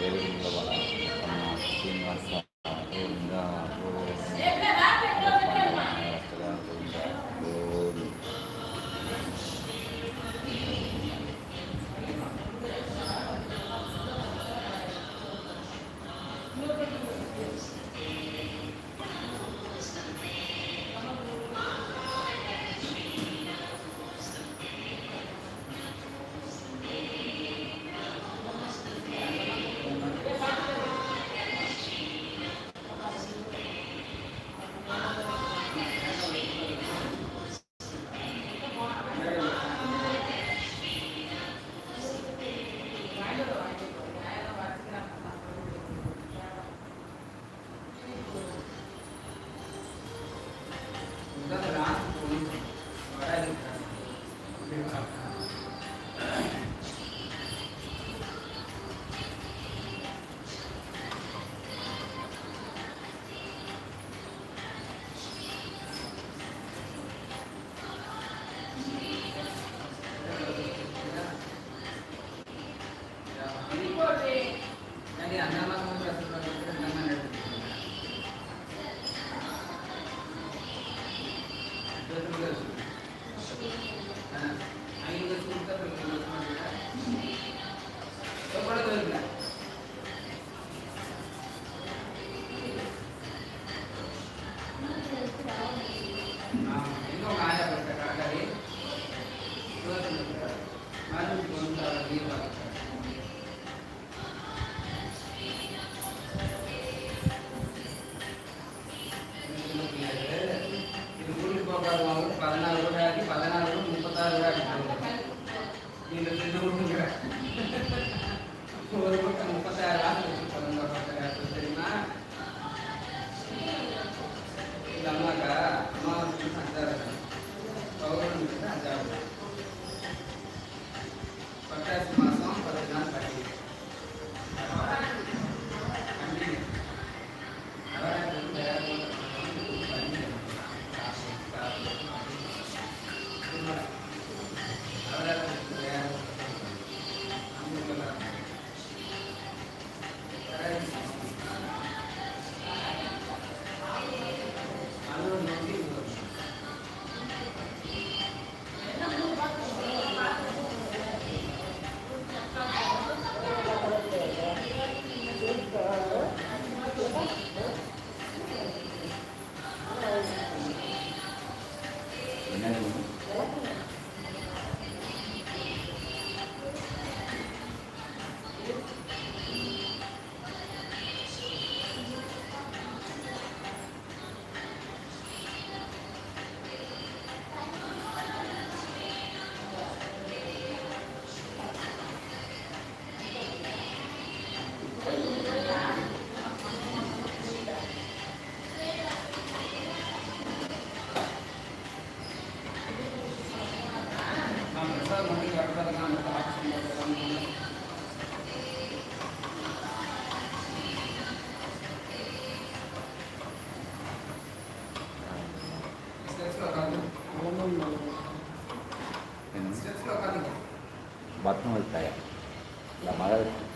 Amen. Gracias. Tá da minha casa. பத்மவதி தாயார். இல்லை மகாலட்சுமி.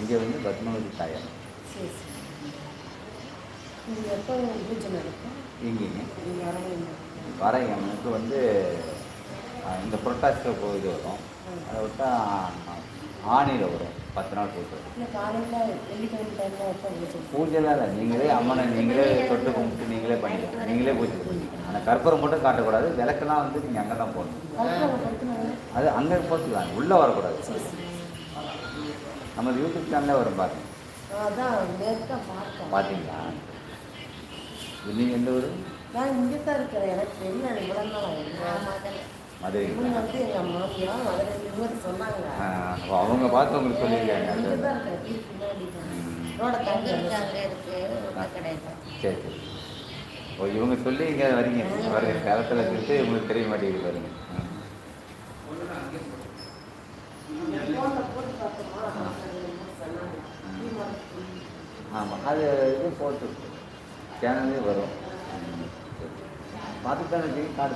இங்கே வந்து பத்மாவதி தாயார். வரவங்க வர எனக்கு வந்து இந்த புரட்டாசி இது வரும். அதை விட்டா ஆணியில் வரும். பத்து நாள் பூஜை பூஜைலாம் இல்லை. நீங்களே அம்மனை நீங்களே தொட்டு கும்பிட்டு நீங்களே பண்ணிக்கலாம் நீங்களே பூஜை பண்ணிக்கலாம் ஆனால் கற்பூரம் மட்டும் காட்டக்கூடாது விளக்கெல்லாம் வந்து நீங்கள் அங்கே தான் போடணும். அது அங்கே போட்டுக்கலாம் உள்ளே வரக்கூடாது. நம்ம யூடியூப் சேனலே வரும் பாருங்க. பார்த்தீங்களா நீங்கள் எந்த ஊர்? நான் இங்கே தான் இருக்கிறேன் எனக்கு தெரியல மதுரை வந்து எங்கள் மாமியா இவங்க சொன்னாங்க அவங்க பார்த்து உங்களுக்கு சொல்லியிருக்காங்க சரி சரி. ஓ இவங்க சொல்லி இங்கே வரீங்க. பாருங்க காலத்தில் இருந்து உங்களுக்கு தெரிய மாட்டேங்குது பாருங்க. ஆமாம் அது இது போட்டு சேனலே வரும். பார்த்துட்டு தானே இருக்கீங்க கார்டு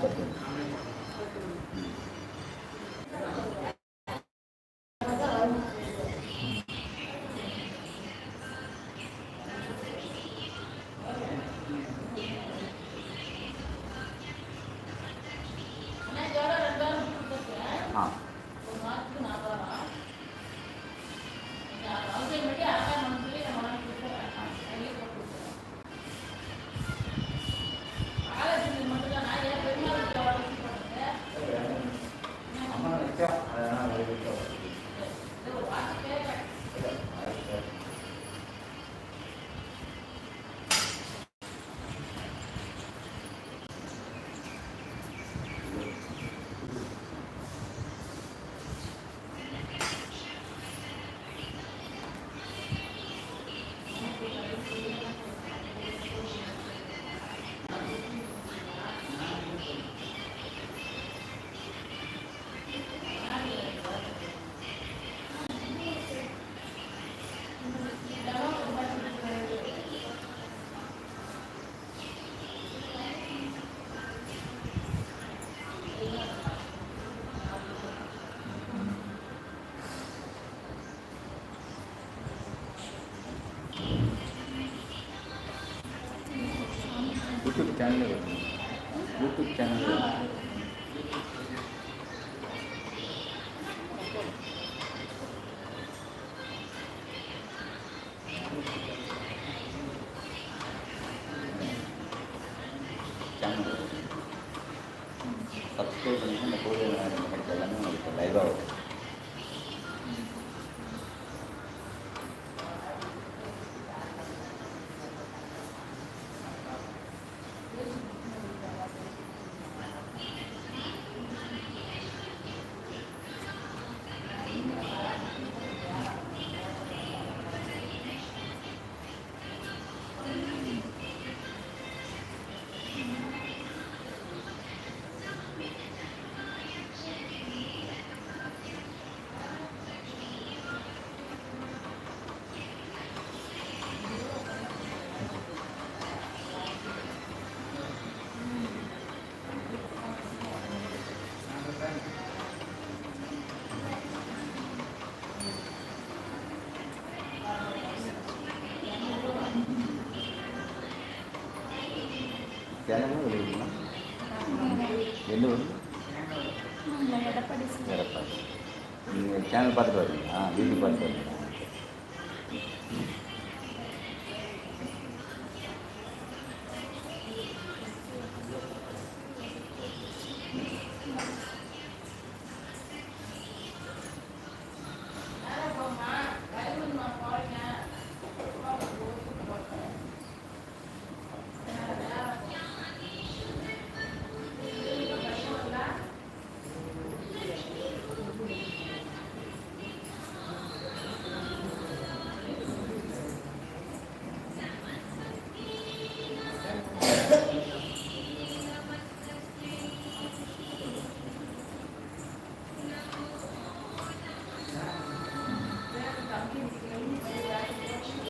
யூடியூப் சேனல் வரும் யூடியூப் சேனல் வரும் சேனல் எடப்பாடி சார் எடப்பாடி நீங்கள் சேனல் பார்த்துட்டு வரீங்களா யூடியூப் பார்த்துட்டு வரீங்களா